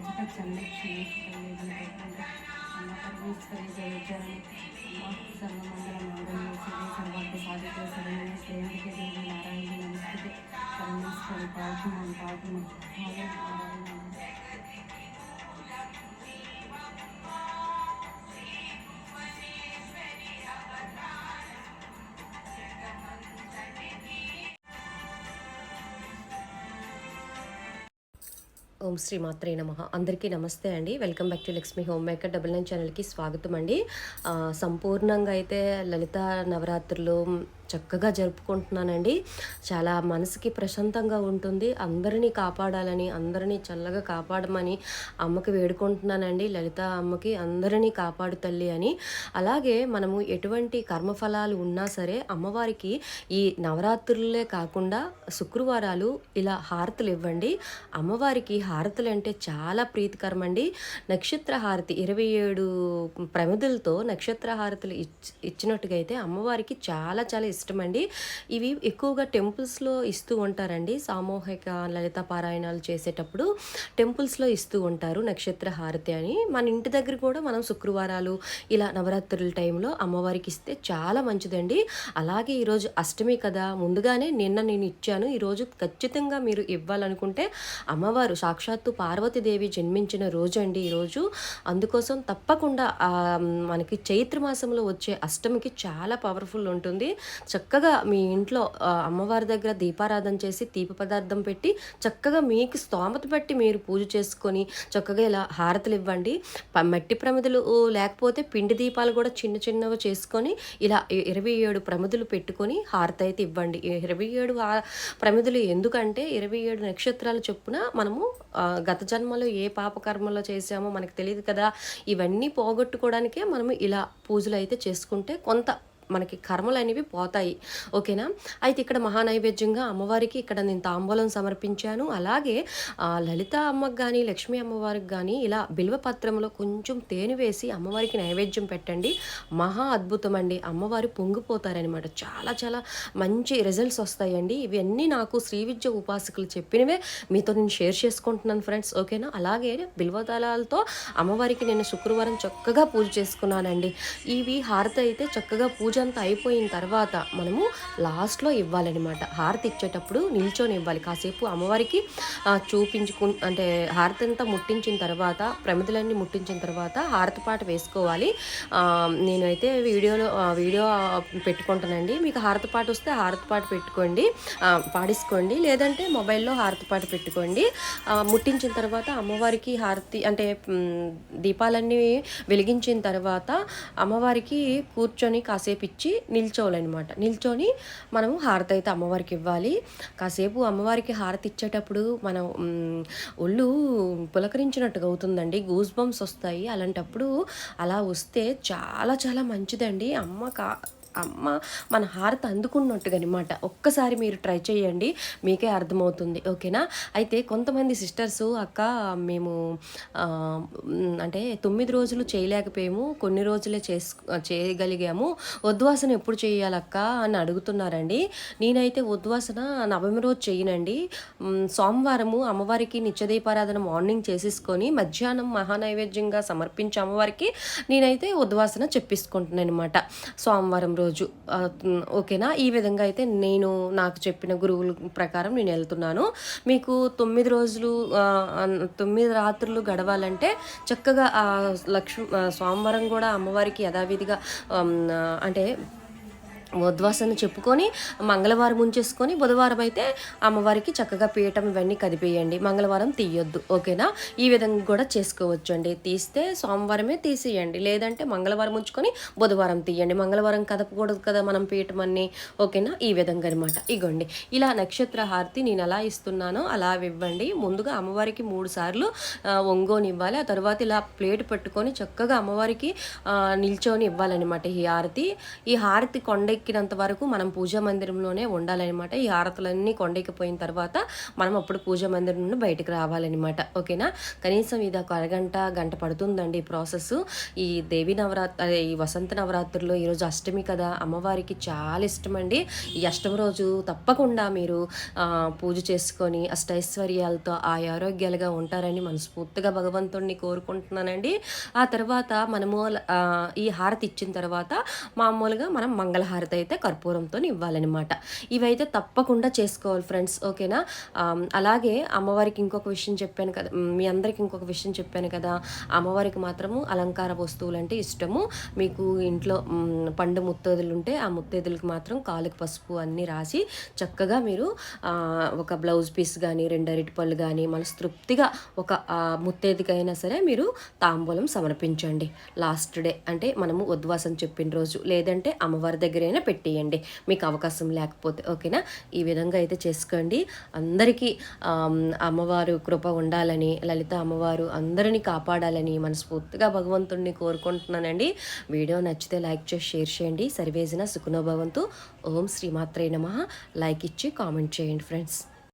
ప్రజల చల్లని క్షమించలేదు అమ్మ పరమేశ్వరి జయజాని అమ్మ సర్వమంగళ మంగళం సర్వార్థ సాధిక సరైన నారాయణ నమస్తే పరమేశ్వరి పాల్గొన్నాను పాల్గొన్నాను నారాయణ ఓం శ్రీ మాత్రే నమ. అందరికీ నమస్తే అండి. Welcome back to Lakshmi home maker double nine ఛానల్కి స్వాగతం అండి. సంపూర్ణంగా అయితే లలిత నవరాత్రులు చక్కగా జరుపుకుంటున్నానండి. చాలా మనసుకి ప్రశాంతంగా ఉంటుంది. అందరినీ కాపాడాలని అందరినీ చల్లగా కాపాడమని అమ్మకి వేడుకుంటున్నానండి. లలిత అమ్మకి అందరినీ కాపాడు తల్లి అని. అలాగే మనము ఎటువంటి కర్మఫలాలు ఉన్నా సరే అమ్మవారికి ఈ నవరాత్రులే కాకుండా శుక్రవారాలు ఇలా హారతులు ఇవ్వండి. అమ్మవారికి హారతులు అంటే చాలా ప్రీతికరం అండి నక్షత్ర హారతి ఇరవై ఏడు ప్రమిదులతో నక్షత్ర హారతులు ఇచ్ ఇచ్చినట్టుగా అయితే అమ్మవారికి చాలా చాలా ఇష్టం అండి ఇవి ఎక్కువగా టెంపుల్స్లో ఇస్తూ ఉంటారండి. సామూహిక లలిత పారాయణాలు చేసేటప్పుడు టెంపుల్స్లో ఇస్తూ ఉంటారు నక్షత్ర హారతి అని. మన ఇంటి దగ్గర కూడా మనం శుక్రవారాలు ఇలా నవరాత్రుల టైంలో అమ్మవారికి ఇస్తే చాలా మంచిదండి. అలాగే ఈరోజు అష్టమి కదా ముందుగానే నిన్న నేను ఇచ్చాను. ఈరోజు ఖచ్చితంగా మీరు ఇవ్వాలనుకుంటే అమ్మవారు సాక్షాత్తు పార్వతీదేవి జన్మించిన రోజు అండి ఈరోజు. అందుకోసం తప్పకుండా మనకి చైత్ర మాసంలో వచ్చే అష్టమికి చాలా పవర్ఫుల్ ఉంటుంది. చక్కగా మీ ఇంట్లో అమ్మవారి దగ్గర దీపారాధన చేసి తీపి పదార్థం పెట్టి చక్కగా మీకు స్తోమత బట్టి మీరు పూజ చేసుకొని చక్కగా ఇలా హారతులు ఇవ్వండి. మట్టి ప్రమిదలు లేకపోతే పిండి దీపాలు కూడా చిన్న చిన్నవి చేసుకొని ఇలా ఇరవై ఏడు ప్రమిదలు పెట్టుకొని హారతి అయితే ఇవ్వండి. ఇరవై ఏడు ప్రమిదలు ఎందుకంటే ఇరవై ఏడు నక్షత్రాలు చొప్పున మనము గత జన్మలో ఏ పాపకర్మలో చేసామో మనకు తెలియదు కదా. ఇవన్నీ పోగొట్టుకోవడానికే మనము ఇలా పూజలు అయితే చేసుకుంటే కొంత మనకి కర్మలు అనేవి పోతాయి. ఓకేనా? అయితే ఇక్కడ మహానైవేద్యంగా అమ్మవారికి ఇక్కడ నేను తాంబూలం సమర్పించాను. అలాగే లలిత అమ్మకు కానీ లక్ష్మీ అమ్మవారికి కానీ ఇలా బిల్వ పత్రంలో కొంచెం తేనె వేసి అమ్మవారికి నైవేద్యం పెట్టండి. మహా అద్భుతం అండి అమ్మవారు పొంగిపోతారనమాట. చాలా చాలా మంచి రిజల్ట్స్ వస్తాయండి. ఇవన్నీ నాకు శ్రీ విద్య ఉపాసకులు చెప్పినవే. మీతో నేను షేర్ చేసుకుంటున్నాను ఫ్రెండ్స్. ఓకేనా? అలాగే బిల్వదళాలతో అమ్మవారికి నేను శుక్రవారం చక్కగా పూజ చేసుకున్నానండి. ఇవి హారతి అయితే చక్కగా పూజ అంతా అయిపోయిన తర్వాత మనము లాస్ట్లో ఇవ్వాలన్నమాట. హారతి ఇచ్చేటప్పుడు నిల్చొని ఇవ్వాలి. కాసేపు అమ్మవారికి చూపించుకు అంటే హారతి అంతా ముట్టించిన తర్వాత ప్రమిదలన్నీ ముట్టించిన తర్వాత హారతి పాట వేసుకోవాలి. నేనైతే వీడియోలో వీడియో పెట్టుకుంటానండి. మీకు హారతి పాట వస్తే హారతి పాట పెట్టుకోండి. పాడేసుకోండి లేదంటే మొబైల్లో హారతి పాట పెట్టుకోండి. ముట్టించిన తర్వాత అమ్మవారికి హారతి అంటే దీపాలన్నీ వెలిగించిన తర్వాత అమ్మవారికి కూర్చొని కాసేపు ఇచ్చి నిల్చోవాలన్నమాట. నిల్చొని మనము హారతి అయితే అమ్మవారికి ఇవ్వాలి. కాసేపు అమ్మవారికి హారతి ఇచ్చేటప్పుడు మనం ఒళ్ళు పులకరించినట్టుగా అవుతుందండి. గూస్ బంప్స్ వస్తాయి. అలాంటప్పుడు అలా వస్తే చాలా చాలా మంచిదండి. అమ్మ కా అమ్మ మన హారతి అందుకున్నట్టుగా అనమాట ఒక్కసారి మీరు ట్రై చేయండి మీకే అర్థమవుతుంది ఓకేనా? అయితే కొంతమంది సిస్టర్స్ అక్క మేము అంటే తొమ్మిది రోజులు చేయలేకపోయాము కొన్ని రోజులే చేసు చేయగలిగాము. ఉద్వాసన ఎప్పుడు చేయాలక్క అని అడుగుతున్నారండి. నేనైతే ఉద్వాసన నవమి రోజు చేయనండి. సోమవారము అమ్మవారికి నిత్యదీపారాధన మార్నింగ్ చేసేసుకొని మధ్యాహ్నం మహానైవేద్యంగా సమర్పించి అమ్మవారికి నేనైతే ఉద్వాసన చెప్పిసుకుంటున్నాను అనమాట సోమవారం రోజు. ఓకేనా? ఈ విధంగా అయితే నేను నాకు చెప్పిన గురువుల ప్రకారం నేను వెళ్తున్నాను. మీకు తొమ్మిది రోజులు తొమ్మిది రాత్రులు గడవాలంటే చక్కగా లక్ష్మి సోమవారం కూడా అమ్మవారికి యథావిధిగా అంటే ఉద్వాసన చెప్పుకొని మంగళవారం ఉంచేసుకొని బుధవారం అయితే అమ్మవారికి చక్కగా పీయటం ఇవన్నీ కదిపేయండి. మంగళవారం తీయొద్దు. ఓకేనా? ఈ విధంగా కూడా చేసుకోవచ్చు అండి తీస్తే సోమవారమే తీసేయండి. లేదంటే మంగళవారం ఉంచుకొని బుధవారం తీయండి. మంగళవారం కదపకూడదు కదా మనం పీయటం అన్ని. ఓకేనా? ఈ విధంగా అనమాట ఇగోండి. ఇలా నక్షత్ర హారతి నేను ఎలా ఇస్తున్నానో అలా ఇవ్వండి. ముందుగా అమ్మవారికి మూడు సార్లు ఒంగోని ఇవ్వాలి ఆ తర్వాత ఇలా ప్లేట్ పెట్టుకొని చక్కగా అమ్మవారికి నిల్చొని ఇవ్వాలన్నమాట ఈ హారతి. ఈ హారతి కొండ కొండెక్కినంత వరకు మనం పూజా మందిరంలోనే ఉండాలన్నమాట. ఈ హారతులన్నీ కొండెక్కిపోయిన తర్వాత మనం అప్పుడు పూజా మందిరం నుండి బయటకు రావాలన్నమాట. ఓకేనా? కనీసం ఇది ఒక అరగంట గంట పడుతుందండి ఈ ప్రాసెస్. ఈ దేవి నవరాత్రి ఈ వసంత నవరాత్రుల్లో ఈరోజు అష్టమి కదా. అమ్మవారికి చాలా ఇష్టం అండి ఈ అష్టమి రోజు తప్పకుండా మీరు పూజ చేసుకొని అష్టైశ్వర్యాలతో ఆ ఆరోగ్యాలుగా ఉంటారని మనస్ఫూర్తిగా భగవంతుడిని కోరుకుంటున్నానండి. ఆ తర్వాత మనము ఈ హారతి ఇచ్చిన తర్వాత మామూలుగా మనం మంగళహారతి అయితే కర్పూరంతో ఇవ్వాలన్నమాట. ఇవైతే తప్పకుండా చేసుకోవాలి ఫ్రెండ్స్ ఓకేనా? అలాగే అమ్మవారికి ఇంకొక విషయం చెప్పాను కదా మీ అందరికి ఇంకొక విషయం చెప్పాను కదా అమ్మవారికి మాత్రము అలంకార వస్తువులు అంటే ఇష్టము. మీకు ఇంట్లో పండు ముత్తేదులు ఉంటే ఆ ముత్తేదులకు మాత్రం కాలుకి పసుపు అన్నీ రాసి చక్కగా మీరు ఒక బ్లౌజ్ పీస్ కానీ రెండు అరటిపళ్ళు కానీ మనస్తృప్తిగా ఒక ముత్తేదికైనా సరే మీరు తాంబూలం సమర్పించండి. లాస్ట్ డే అంటే మనము ఉద్వాసం చెప్పిన రోజు లేదంటే అమ్మవారి దగ్గరైనా పెట్టేయండి. మీకు అవకాశం లేకపోతే ఓకేనా? ఈ విధంగా అయితే చేసుకోండి. అందరికీ అమ్మవారు కృప ఉండాలని లలిత అమ్మవారు అందరినీ కాపాడాలని మనస్ఫూర్తిగా భగవంతుడిని కోరుకుంటున్నానండి. వీడియో నచ్చితే లైక్ చేసి షేర్ చేయండి. సర్వేజన సుఖనోభవంతు. ఓం శ్రీమాత్రే నమ. లైక్ ఇచ్చి కామెంట్ చేయండి ఫ్రెండ్స్.